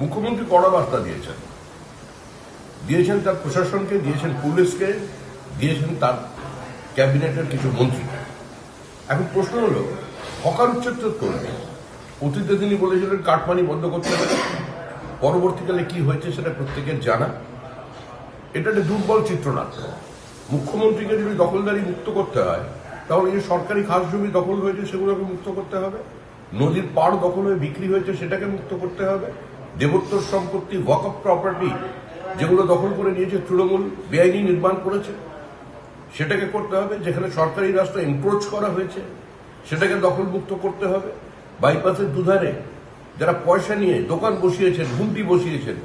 মুখ্যমন্ত্রী কড়া বার্তা দিয়েছেন। দিয়েছেন তার প্রশাসনকে, দিয়েছেন পুলিশকে, দিয়েছেন তার ক্যাবিনেটের কিছু মন্ত্রী এখন প্রশ্ন হলো, হকার উচ্ছেদ করবে? অতীতে তিনি বলেছিলেন কাঠমানি বন্ধ করতে হবে। পরবর্তীকালে কি হয়েছে সেটা প্রত্যেকের জানা। এটা একটা দুর্বল চিত্রনাট্য। মুখ্যমন্ত্রীকে যদি দখলদারি মুক্ত করতে হয়, তাহলে যে সরকারি খাস জমি দখল হয়েছে সেগুলোকে মুক্ত করতে হবে। নদীর পাড় দখল হয়ে বিক্রি হয়েছে সেটাকে মুক্ত করতে হবে। দেবোত্তর সম্পত্তি ওয়াক অফ প্রপার্টি যেগুলো দখল করে নিয়েছে তৃণমূল, বেআইনি নির্মাণ করেছে। সেটাকে করতে হবে, যেখানে সরকারি রাস্তা এনক্রোচ করা হয়েছে, সেটাকে দখল মুক্ত করতে হবে। বাইপাসের দুধারে যারা পয়সা নিয়ে দোকান বসিয়েছেন ঘুমটি বসিয়েছেন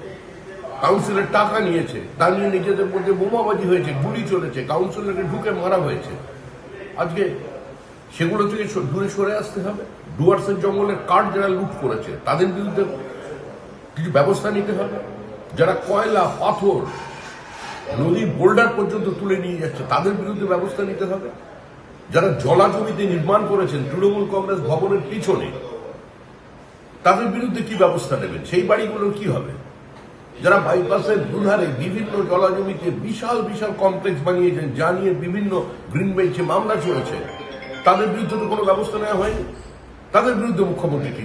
কাউন্সিলের টাকা নিয়েছে, তা নিয়ে নিজেদের মধ্যে বোমাবাজি হয়েছে, গুলি চলেছে কাউন্সিলরকে ঢুকে মারা হয়েছে। আজকে সেগুলো থেকে দূরে সরে আসতে হবে। ডুয়ার্সের জঙ্গলের কাঠ যারা লুট করেছে, তাদের বিরুদ্ধে কিছু ব্যবস্থা নিতে হবে? যারা কয়লা, পাথর নদীর বোল্ডার পর্যন্ত তুলে নিয়ে যাচ্ছে, তাদের বিরুদ্ধে ব্যবস্থা নিতে হবে? যারা জলা জমিতে নির্মাণ করেছেন, তৃণমূল কংগ্রেস ভবনের পিছনে, তাদের বিরুদ্ধে কি ব্যবস্থা নেবেন? সেই বাড়িগুলোর কি হবে? যারা বাইপাসের দুধারে বিভিন্ন জলাজমিতে বিশাল বিশাল কমপ্লেক্স বানিয়েছেন, যা নিয়ে বিভিন্ন গ্রিন বেঞ্চে মামলা চলেছে, তাদের বিরুদ্ধে তো কোনো ব্যবস্থা নেওয়া হয়নি? তাদের বিরুদ্ধে মুখ্যমন্ত্রী কি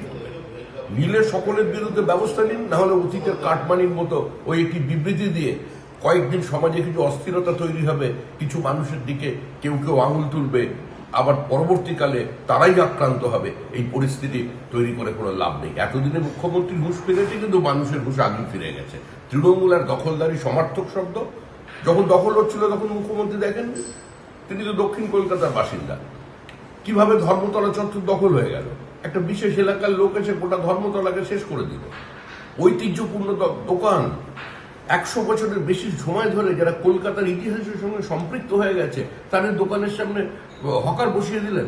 মিলে সকলের বিরুদ্ধে ব্যবস্থা নিন, না হলে অতীতের কাটমানির মতো ওই একটি বিবৃতি দিয়ে কয়েকদিন সমাজে কিছু অস্থিরতা তৈরি হবে, কিছু মানুষের দিকে কেউ কেউ আঙুল তুলবে, আবার পরবর্তীকালে তারাই আক্রান্ত হবে। এই পরিস্থিতি তৈরি করে কোনো লাভ নেই। এতদিনে মুখ্যমন্ত্রীর হুঁশ ফিরেছে, কিন্তু মানুষের হুঁশ আগে ফিরে গেছে। তৃণমূল আর দখলদারি সমার্থক শব্দ। যখন দখল হচ্ছিল, তখন মুখ্যমন্ত্রী দেখেন তিনি তো দক্ষিণ কলকাতার বাসিন্দা। কীভাবে ধর্মতলা চত্বর দখল হয়ে গেল? একটা বিশেষ এলাকার লোক এসে গোটা ধর্মতলাকে শেষ করে দিল। ঐতিহ্যপূর্ণ দোকান। একশো বছরের বেশি সময় ধরে যারা কলকাতার ইতিহাসের সঙ্গে সম্পৃক্ত হয়ে গেছে, তাদের দোকানের সামনে হকার বসিয়ে দিলেন।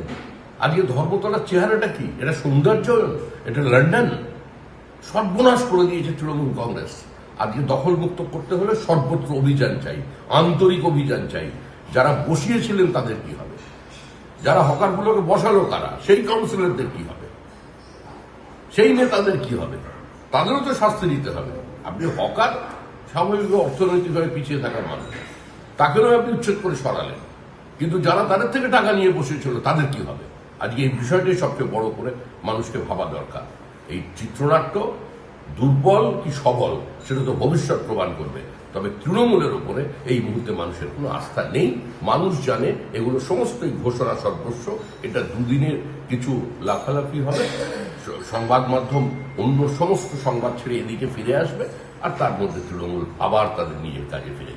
আজকে ধর্মতলার চেহারাটা কি? এটা সৌন্দর্য? এটা লন্ডন? সর্বনাশ করে দিয়েছে তৃণমূল কংগ্রেস। আজকে দখল মুক্ত করতে হলে সর্বত্র অভিযান চাই, আন্তরিক অভিযান চাই। যারা বসিয়েছিলেন তাদের কি হবে? যারা হকারগুলোকে বসালো কারা সেই কাউন্সিলরদের কি হবে? সেই নেতাদের কি হবে? তাদেরও তো শাস্তি দিতে হবে। আপনি হকার স্বাভাবিক অর্থনৈতিকভাবে পিছিয়ে থাকার মানুষ। তাকেও আপনি উচ্ছেদ করে সরালেন। কিন্তু যারা তাদের থেকে টাকা নিয়ে বসেছিল, তাদের কি হবে? আজকে এই বিষয়টি সবচেয়ে বড় করে মানুষকে ভাবা দরকার। এই চিত্রনাট্য দুর্বল কি সবল, সেটা তো ভবিষ্যৎ প্রমাণ করবে। তবে তৃণমূলের উপরে এই মুহূর্তে মানুষের কোনো আস্থা নেই। মানুষ জানে এগুলো সমস্তই ঘোষণা সর্বস্ব। এটা দুদিনের কিছু লাফালাফি হবে। সংবাদ মাধ্যম অন্য সমস্ত সংবাদ ছেড়ে এদিকে ফিরে আসবে। আর তার মধ্যে তৃণমূল আবার তাদের নিজের কাজে ফিরে।